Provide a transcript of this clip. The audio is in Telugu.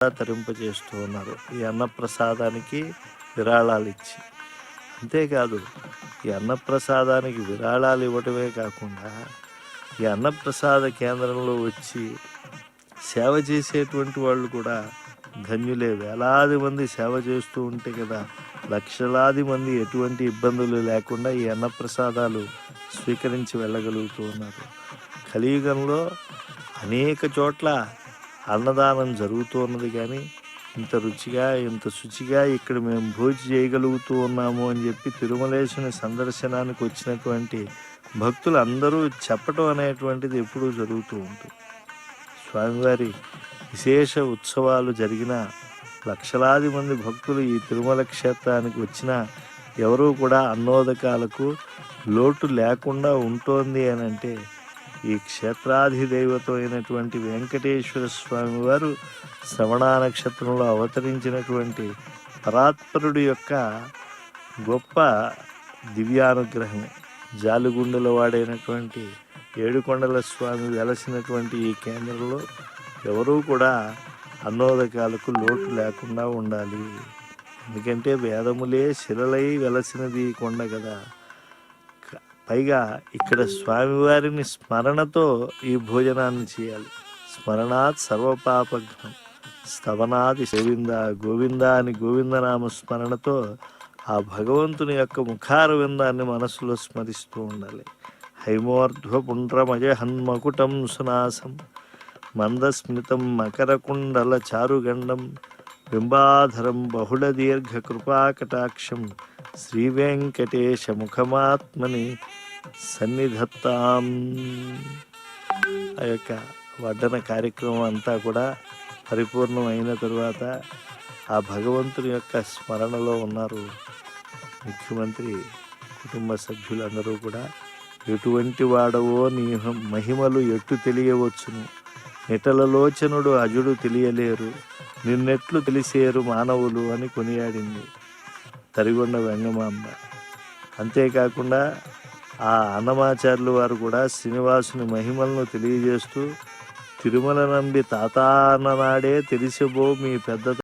తరింపజేస్తూ ఉన్నారు ఈ అన్నప్రసాదానికి విరాళాలు ఇచ్చి అంతేకాదు ఈ అన్నప్రసాదానికి విరాళాలు ఇవ్వటమే కాకుండా ఈ అన్నప్రసాద కేంద్రంలో వచ్చి సేవ చేసేటువంటి వాళ్ళు కూడా ధన్యులే. వేలాది మంది సేవ చేస్తూ ఉంటే కదా లక్షలాది మంది ఎటువంటి ఇబ్బందులు లేకుండా ఈ అన్నప్రసాదాలు స్వీకరించి వెళ్ళగలుగుతూ ఉన్నారు కలియుగంలో అనేక చోట్ల అన్నదానం జరుగుతూ ఉన్నది కానీ ఇంత రుచిగా ఇంత శుచిగా ఇక్కడ మేము భోజనం చేయగలుగుతూ ఉన్నాము అని చెప్పి తిరుమలేశుని సందర్శనానికి వచ్చినటువంటి భక్తులు అందరూ చెప్పటం అనేటువంటిది ఎప్పుడూ జరుగుతూ ఉంటుంది. స్వామివారి విశేష ఉత్సవాలు జరిగిన లక్షలాది మంది భక్తులు ఈ తిరుమల క్షేత్రానికి వచ్చిన ఎవరూ కూడా అన్నోదకాలకు లోటు లేకుండా ఉంటోంది అని అంటే ఈ క్షేత్రాధిదేవత అయినటువంటి వెంకటేశ్వర స్వామి వారు శ్రవణ నక్షత్రంలో అవతరించినటువంటి పరాత్పరుడు యొక్క గొప్ప దివ్యానుగ్రహం జాలుగుండెల వాడైనటువంటి ఏడుకొండల స్వామి వెలసినటువంటి ఈ కేంద్రంలో ఎవరూ కూడా అన్నోదకాలకు లోటు లేకుండా ఉండాలి. ఎందుకంటే వేదములే శిలలై వెలసినది కొండ కదా. పైగా ఇక్కడ స్వామివారిని స్మరణతో ఈ భోజనాన్ని చేయాలి. స్మరణాత్ సర్వపాపఘ్నం. స్తవనాది గోవింద గోవింద అని గోవిందనామ స్మరణతో ఆ భగవంతుని యొక్క ముఖార విందాన్ని మనసులో స్మరిస్తూ ఉండాలి. హైమోర్ధ్వపుండ్రమయ హన్మకుటం సునాసం. మందస్మితం మకరకుండల చారుగండం. బింబాధరం బహుళ దీర్ఘ కృపాకటాక్షం శ్రీ వెంకటేశ ముఖమాత్మని సన్నిధత్తాం. ఆ యొక్క వడ్డన కార్యక్రమం అంతా కూడా పరిపూర్ణమైన తరువాత ఆ భగవంతుని యొక్క స్మరణలో ఉన్నారు ముఖ్యమంత్రి కుటుంబ సభ్యులందరూ కూడా. ఎటువంటి వాడవో నీ మహిమలు ఎట్టు తెలియవచ్చును. నిటలలోచనుడు అజుడు తెలియలేరు. నిన్నెట్లు తెలిసేరు మానవులు అని కొనియాడింది. తరిగొండ వెంగమాంబ అంతేకాకుండా ఆ అన్నమాచార్యులు వారు కూడా శ్రీనివాసుని మహిమలను తెలియజేస్తూ తిరుమల నంబి తాతాన్న నాడే తెలిసిబో మీ పెద్ద